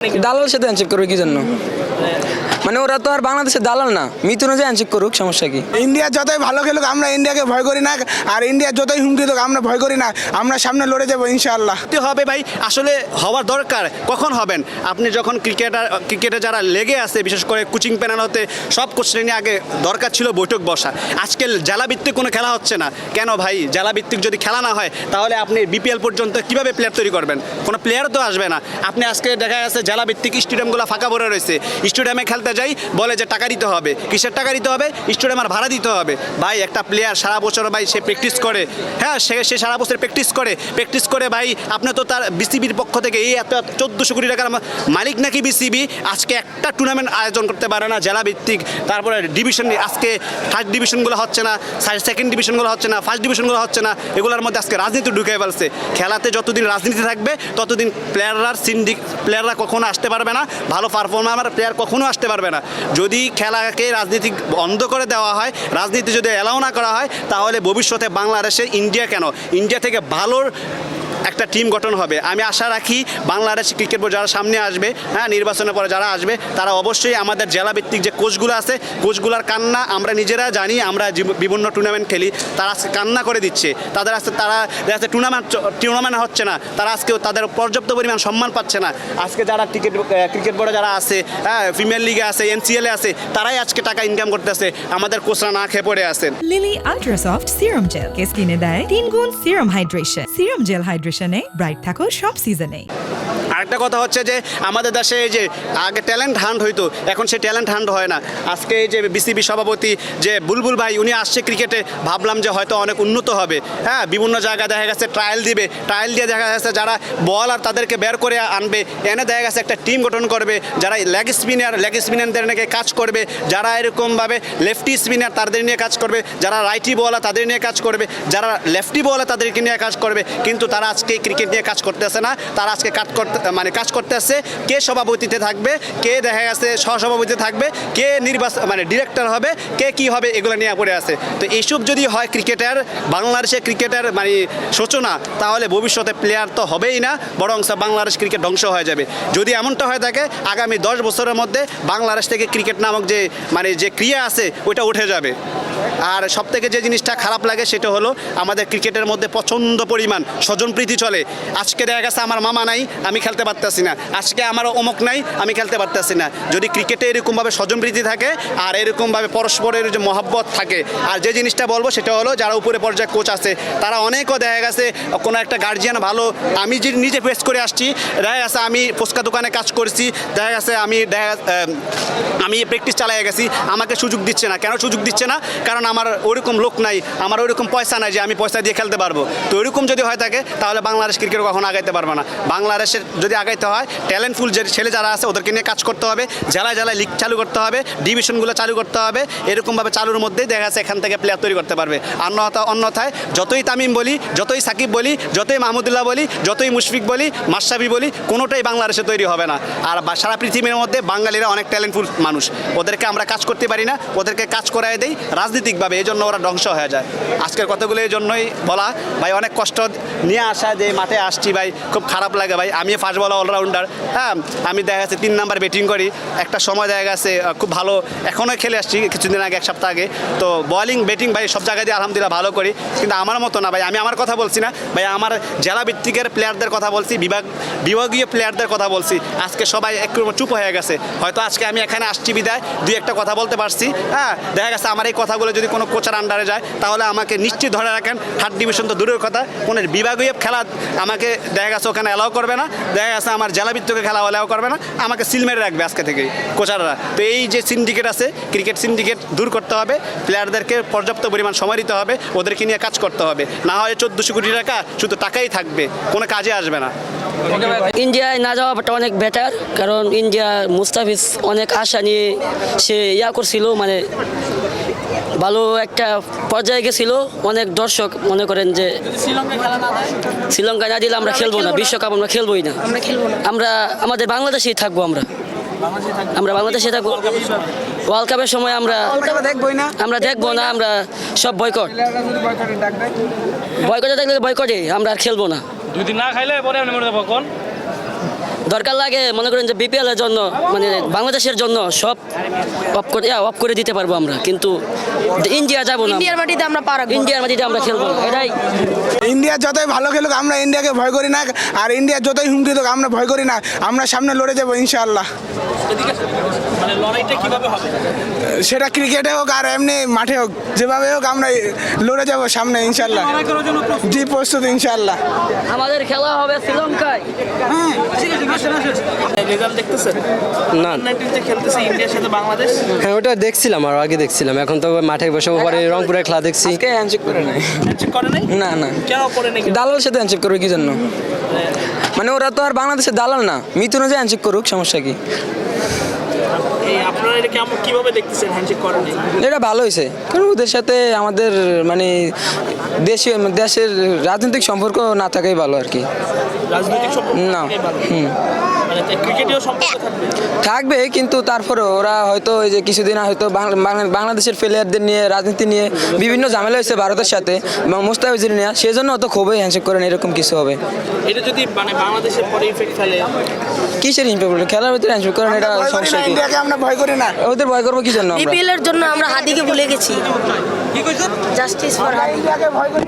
দালাল সাথে হ্যান্ডশেক করবে কি জন্য মানে ওরা তো আর বাংলাদেশের দালাল না। মিথুন অনুযায়ী হ্যান্ডশেক করুক সমস্যা কি? ইন্ডিয়া যতই ভালো খেলুক আমরা ইন্ডিয়াকে ভয় করি না আর ইন্ডিয়া যতই হুমকি দেখ আমরা ভয় করি না। আমরা সামনে লড়ে যাব ইনশাআল্লাহ। হবে ভাই আসলে হওয়ার দরকার কখন হবেন? আপনি যখন ক্রিকেটার ক্রিকেটে যারা লেগে আছে বিশেষ করে কোচিং প্যানেলতে সব কোচ শ্রেণি আগে দরকার ছিল বৈঠক বসা আজকে জেলাভিত্তিক কোনো খেলা হচ্ছে না। কেন ভাই? জেলাভিত্তিক যদি খেলা না হয় তাহলে আপনি বিপিএল পর্যন্ত কীভাবে প্লেয়ার তৈরি করবেন? কোনো প্লেয়ার তো আসবে না। আপনি আজকে দেখা যাচ্ছে জেলাভিত্তিক স্টেডিয়ামগুলো ফাঁকা পড়ে রয়েছে। স্টেডিয়ামে খেলতে যাই বলে যে টাকা দিতে হবে। কিসের টাকা দিতে হবে? স্টেডিয়ামের ভাড়া দিতে হবে। ভাই, একটা প্লেয়ার সারা বছর ভাই সে প্র্যাকটিস করে। হ্যাঁ সে সে সারা বছর প্র্যাকটিস করে। প্র্যাকটিস করে ভাই, আপনি তো তার বিসিবির পক্ষ থেকে এই এত, চোদ্দোশো কোটি টাকার মালিক নাকি বিসিবি আজকে একটা টুর্নামেন্ট আয়োজন করতে পারে না জেলা ভিত্তিক। তারপরে ডিভিশন আজকে ফার্স্ট ডিভিশনগুলো হচ্ছে না সেকেন্ড ডিভিশনগুলো হচ্ছে না ফার্স্ট ডিভিশনগুলো হচ্ছে না, এগুলোর মধ্যে আজকে রাজনীতি ঢুকে ফেলছে। খেলাতে যতদিন রাজনীতি থাকবে, ততদিন প্লেয়াররা সিন্ডিক প্লেয়াররা কখনো আসতে পারবে না। ভালো পারফর্মার প্লেয়ার কখনো আসতে পারবে না। যদি খেলাকে রাজনীতি বন্ধ করে দেওয়া হয়, রাজনীতি যদি অ্যালাউ না করা হয়, তাহলে ভবিষ্যতে বাংলাদেশে ইন্ডিয়া কেন? ইন্ডিয়া থেকে ভালোর একটা টিম গঠন হবে। আমি আশা রাখি বাংলাদেশ ক্রিকেট বোর্ড যারা সামনে আসবে হ্যাঁ নির্বাচনের পরে যারা আসবে, তারা অবশ্যই আমাদের জেলাভিত্তিক যে কোচগুলো আছে, কোচগুলোর কান্না আমরা নিজেরা জানি, আমরা বিভিন্ন টুর্নামেন্ট খেলি, তারা আজকে কান্না করে দিচ্ছে। তাদের আজকে তারা যাচ্ছে টুর্নামেন্ট টুর্নামেন্ট হচ্ছে না। তারা আজকে তাদের পর্যাপ্ত পরিমাণ সম্মান পাচ্ছে না। আজকে যারা ক্রিকেট ক্রিকেট বোর্ডে যারা আছে হ্যাঁ ফিমেল লিগে আছে এনসিএলে আছে, তারাই আজকে টাকা ইনকাম করতেছে। আমাদের কোচরা না খেয়ে পড়ে আছেন Lily ultrasoft serum gel case কিনে দেয় তিন গুণ সিরাম হাইড্রেশন সিরাম জেল হাইড্রেশনে ব্রাইট থাকো সব সিজনে আরেকটা কথা হচ্ছে যে আমাদের দেশে এই যে আগে ট্যালেন্ট হান্ট হইতো, এখন সে ট্যালেন্ট হান্ট হয় না। আজকে এই যে বিসিবি সভাপতি যে বুলবুল ভাই, উনি আসছে ক্রিকেটে ভাবলাম যে হয়তো অনেক উন্নত হবে। হ্যাঁ বিভিন্ন জায়গায় দেখা গেছে ট্রায়াল দিবে। ট্রায়াল দিয়ে দেখা গেছে যারা বল আর তাদেরকে বের করে আনবে, এনে দেখা গেছে একটা টিম গঠন করবে, যারা লেগ স্পিনার লেগ স্পিনারদের নিয়ে কাজ করবে, যারা এরকমভাবে লেফটি স্পিনার তাদের নিয়ে কাজ করবে, যারা রাইটি বলার তাদের নিয়ে কাজ করবে, যারা লেফটি বলার তাদেরকে নিয়ে কাজ করবে, কিন্তু তারা আজকে ক্রিকেট নিয়ে কাজ করতেছে না, তারা আজকে কাজ করতে মানে কাজ করতে আসছে। কে সভাপতিতে থাকবে, কে দেখা গেছে সহসভাপতিতে থাকবে, কে নির্বাচন মানে ডিরেক্টর হবে, কে কি হবে এগুলো নিয়ে পড়ে আছে। তো এইসব যদি হয় ক্রিকেটার বাংলাদেশে ক্রিকেটার মানে সূচনা, তাহলে ভবিষ্যতে প্লেয়ার তো হবেই না, বরং বাংলাদেশ ক্রিকেট ধ্বংস হয়ে যাবে। যদি এমনটা হয়ে থাকে, আগামী দশ বছরের মধ্যে বাংলাদেশ থেকে ক্রিকেট নামক যে মানে যে ক্রিয়া আছে, ওইটা উঠে যাবে। আর সব থেকে যে জিনিসটা খারাপ লাগে সেটা হলো আমাদের ক্রিকেটের মধ্যে প্রচণ্ড পরিমাণ স্বজনপ্রীতি চলে। আজকে দেখা গেছে আমার মামা নাই, আমি খেলতে পারতেছি না। আজকে আমার অমুক নাই, আমি খেলতে পারতেছি না। যদি ক্রিকেটে এরকমভাবে স্বজনপ্রীতি থাকে আর এরকমভাবে পরস্পরের যে মহব্বত থাকে, আর যে জিনিসটা বলব সেটা হলো যারা উপরে পর্যায়ে কোচ আছে, তারা অনেকও দেখা গেছে কোনো একটা গার্জিয়ান ভালো, আমি যে নিজে ফেস করে আসছি, দেখা গেছে আমি ফুচকা দোকানে কাজ করছি, দেখা গেছে আমি, দেখা আমি প্র্যাকটিস চালিয়ে গেছি, আমাকে সুযোগ দিচ্ছে না। কেন সুযোগ দিচ্ছে না? কারণ আমার ওইরকম লোক নাই, আমার ওইরকম পয়সা নাই যে আমি পয়সা দিয়ে খেলতে পারব। তো ওইরকম যদি হয় থাকে, তাহলে বাংলাদেশ ক্রিকেট কখনো আগাইতে পারবে না। বাংলাদেশের যদি আগাইতে হয় ট্যালেন্টফুল যে ছেলে যারা আছে, ওদেরকে নিয়ে কাজ করতে হবে, জেলায় জেলায় লিগ চালু করতে হবে ডিভিশনগুলো চালু করতে হবে, এরকমভাবে চালুর মধ্যেই দেখা যাচ্ছে এখান থেকে প্লেয়ার তৈরি করতে পারবে। অন্যথা অন্যথায় যতই তামিম বলি, যতই সাকিব বলি, যতই মাহমুদুল্লাহ বলি, যতই মুশফিক বলি, মাশরাফি বলি, কোনোটাই বাংলাদেশে তৈরি হবে না। আর সারা পৃথিবীর মধ্যে বাঙালিরা অনেক ট্যালেন্টফুল মানুষ। ওদেরকে আমরা কাজ করতে পারি না, ওদেরকে কাজ করায় দেই রাজনীতিকভাবে এই জন্য ওরা ধ্বংস হয়ে যায়। আজকের কথাগুলো এই জন্যই বলা, ভাই অনেক কষ্ট নিয়ে আসা যে মাঠে আসছি, ভাই খুব খারাপ লাগে ভাই। আমি ফার্স্ট বলা অলরাউন্ডার হ্যাঁ আমি দেখা যাচ্ছে তিন নাম্বার ব্যাটিং করি। একটা সময় দেখা গেছে খুব ভালো, এখনও খেলে আসছি কিছুদিন আগে, এক সপ্তাহ আগে। তো বলিং ব্যাটিং ভাই সব জায়গায় দিয়ে আলহামদুলিল্লাহ ভালো করি। কিন্তু আমার মতো না ভাই, আমি আমার কথা বলছি না। ভাই আমার জেলা ভিত্তিকের প্লেয়ারদের কথা বলছি, বিভাগ, বিভাগীয় প্লেয়ারদের কথা বলছি। আজকে সবাই একটু চুপ হয়ে গেছে। হয়তো আজকে আমি এখানে আসছি বিদায়, দুই একটা কথা বলতে পারছি। হ্যাঁ দেখা গেছে আমার এই কথাগুলো যদি কোনো কোচার আন্ডারে যায়, তাহলে আমাকে নিশ্চিত ধরে রাখেন থার্ড ডিভিশন তো দূরের কথা। কোনো বিভাগীয় খেলা আমাকে দেখা গেছে ওখানে অ্যালাউ করবে না, দেখা গেছে আমার জেলা ভিত্তিকে খেলা অ্যালাউ করবে না, আমাকে সিল মেরে রাখবে আজকে থেকেই কোচাররা। তো এই যে সিন্ডিকেট আছে ক্রিকেট সিন্ডিকেট দূর করতে হবে প্লেয়ারদেরকে পর্যাপ্ত পরিমাণ সময় দিতে হবে, ওদেরকে নিয়ে কাজ করতে হবে। না হয় চোদ্দোশো কোটি টাকা শুধু টাকাই থাকবে, কোনো কাজে আসবে না। ইন্ডিয়ায় না যাওয়াটা অনেক বেটার কারণ ইন্ডিয়া মুস্তাফিজ অনেক আশা নিয়ে সে ইয়া করছিল মানে ভালো একটা পর্যায়ে গেছিল। অনেক দর্শক মনে করেন যে শ্রীলঙ্কায় না দিলে আমরা খেলব না বিশ্বকাপ আমরা খেলবোই না। আমরা আমাদের বাংলাদেশেই থাকব আমরা। আমরা বাংলাদেশে থাকব। ওয়ার্ল্ড কাপের সময় আমরা আমরা দেখব না আমরা সব বয়কট বয়কটে দেখলে বয়কটে আমরা আর খেলব না। দুই দিন না খাইলে পরে আপনি দরকার লাগে মনে করেন যে বিপিএলের জন্য মানে বাংলাদেশের জন্য সব অফ করে অফ করে দিতে পারব আমরা। কিন্তু ইন্ডিয়া যাব না ইন্ডিয়ার মাটিতে আমরা পারব ইন্ডিয়ার মাটিতে আমরা খেলব। এটাই। ইন্ডিয়া যতই ভালো খেলুক আমরা ইন্ডিয়াকে ভয় করি না আর ইন্ডিয়া যতই হুমকি দেখ আমরা ভয় করি না। আমরা সামনে লড়ে যাব ইনশাআল্লাহ। লড়াইটা কীভাবে হবে? সেটা ক্রিকেটে হোক আর এমনি মাঠে হোক যেভাবে হোক আমরা লড়ে যাব সামনে ইনশাআল্লাহ লড়াই করার জন্য প্রস্তুত। জি প্রস্তুত ইনশাআল্লাহ আমাদের খেলা হবে শ্রীলঙ্কায়। না। নাইনটিন যে খেলতেছে ইন্ডিয়ার সাথে বাংলাদেশ? হ্যাঁ ওটা দেখছিলাম আর আগে দেখছিলাম। এখন তো মাঠে বসে পরে রংপুরের খেলা দেখছি। না না। কেন করে সাথে হ্যান্ডশেক করবে কি জন্য? মানে ওরা তো আর বাংলাদেশের দালাল না। মিথুন যে হ্যান্ডশেক করুক সমস্যা কি? আপনারা এটা কেমন কীভাবে দেখতেছেন হ্যান্ডশেক করে এটা ভালো হয়েছে কারণ ওদের সাথে আমাদের মানে দেশীয় দেশের রাজনৈতিক সম্পর্ক না থাকাই ভালো আর কি। রাজনৈতিক সম্পর্ক না হুম। মানে থাকবে। থাকবে কিন্তু তারপরে ওরা হয়তো এই যে কিছুদিন হয়তো বাংলাদেশের প্লেয়ারদের নিয়ে রাজনীতি নিয়ে বিভিন্ন ঝামেলা হয়েছে ভারতের সাথে এবং মুস্তাফিজুর নিয়ে সেই জন্য অত খুবই হ্যান্ডশেক করেন এরকম কিছু হবে। এটা যদি মানে বাংলাদেশের পরে ইফেক্ট ফেলে? কিসের ইম্প্যাক্ট খেলার ভিতরে হ্যান্ডশেক করেন এটা সমস্যা কি? আমরা ভয় করি না। ওদের ভয় করব কি জন্য আমরা? বিপিএল এর জন্য আমরা হাদিকে ভুলে গেছি। কি কইছেন জাস্টিস ফর হাদি ভয় করি